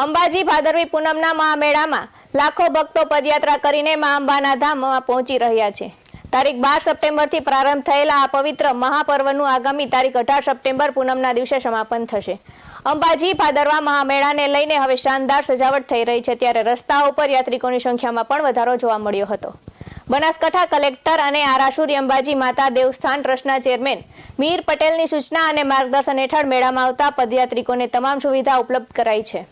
અંબાજી ભાદરવી પૂનમના મહામેળામાં લાખો ભક્તો પદયાત્રા કરીને મા અંબાના ધામમાં પહોંચી રહ્યા છે. તારીખ બાર સપ્ટેમ્બરથી પ્રારંભ થયેલા આ પવિત્ર મહાપર્વનું આગામી તારીખ અઢાર સપ્ટેમ્બર પૂનમના દિવસે સમાપન થશે. અંબાજી ભાદરવા મહામેળાને લઈને હવે શાનદાર સજાવટ થઈ રહી છે ત્યારે રસ્તાઓ પર યાત્રિકોની સંખ્યામાં પણ વધારો જોવા મળ્યો હતો. બનાસકાંઠા કલેક્ટર અને આરાસુરી અંબાજી માતા દેવસ્થાન ટ્રસ્ટના ચેરમેન મીર પટેલની સૂચના અને માર્ગદર્શન હેઠળ મેળામાં આવતા પદયાત્રિકોને તમામ સુવિધા ઉપલબ્ધ કરાઈ છે.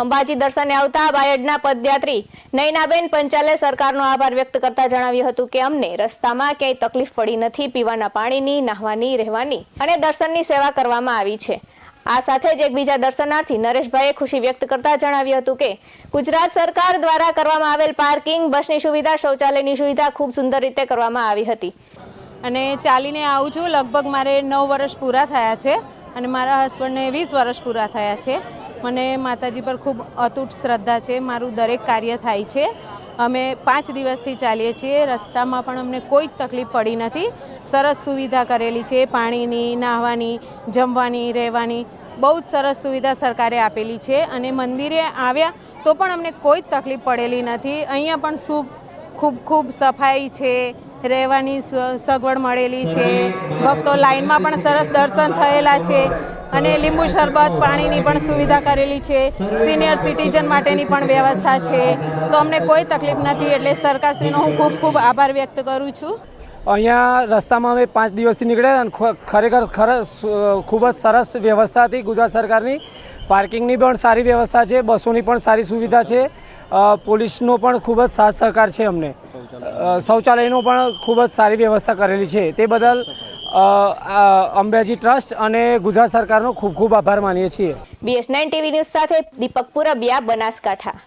અંબાજી દર્શને આવતા બાયડના પદયાત્રી નૈનાબેન પંચાલે સરકારનો આભાર વ્યક્ત કરતા જણાવ્યું હતું કે અમને રસ્તામાં ક્યાંય તકલીફ પડી નથી, પીવાના પાણીની, નાહવાની, રહેવાની અને દર્શનની સેવા કરવામાં આવી છે. આ સાથે જ એકબીજા દર્શનાર્થી નરેશભાઈએ ખુશી વ્યક્ત કરતા જણાવ્યું હતું કે, ગુજરાત સરકાર દ્વારા કરવામાં આવેલ પાર્કિંગ, બસની સુવિધા, શૌચાલયની સુવિધા ખૂબ સુંદર રીતે કરવામાં આવી હતી. અને ચાલીને આવું છું, લગભગ મારે નવ વર્ષ પૂરા થયા છે અને મારા હસબન્ડને વીસ વર્ષ પૂરા થયા છે. મને માતાજી પર ખૂબ અતૂટ શ્રદ્ધા છે, મારું દરેક કાર્ય થાય છે. અમે પાંચ દિવસથી ચાલીએ છીએ, રસ્તામાં પણ અમને કોઈ જ તકલીફ પડી નથી. સરસ સુવિધા કરેલી છે, પાણીની, નાહવાની, જમવાની, રહેવાની, બહુ જ સરસ સુવિધા સરકારે આપેલી છે અને મંદિરે આવ્યા તો પણ અમને કોઈ જ તકલીફ પડેલી નથી. અહીંયા પણ શું ખૂબ ખૂબ સફાઈ છે, રહેવાની સગવડ મળેલી છે, ભક્તો લાઈનમાં પણ સરસ દર્શન થયેલા છે. અને લીંબુ શરબત પાણીની પણ સુવિધા કરેલી છે. સિનિયર સિટીઝન માટેની પણ વ્યવસ્થા છે. તો અમને કોઈ તકલીફ નથી એટલે સરકારશ્રીનો હું ખૂબ ખૂબ આભાર વ્યક્ત કરું છું. અહીંયા રસ્તામાં અમે પાંચ દિવસથી નીકળ્યા અને ખરેખર ખરસ ખૂબ જ સરસ વ્યવસ્થા હતી ગુજરાત સરકારની. પાર્કિંગની પણ સારી વ્યવસ્થા છે, બસોની પણ સારી સુવિધા છે. પોલીસનો પણ ખૂબ જ સાથ સહકાર છે અમને. શૌચાલયનો પણ ખૂબ જ સારી વ્યવસ્થા કરેલી છે. તે બદલ અંબાજી ટ્રસ્ટ અને ગુજરાત સરકારનો ખૂબ ખૂબ આભાર માનીએ છીએ. બીએસ નાઇન ટીવી ન્યૂઝ સાથે દીપક પુરબિયા બનાસકાંઠા.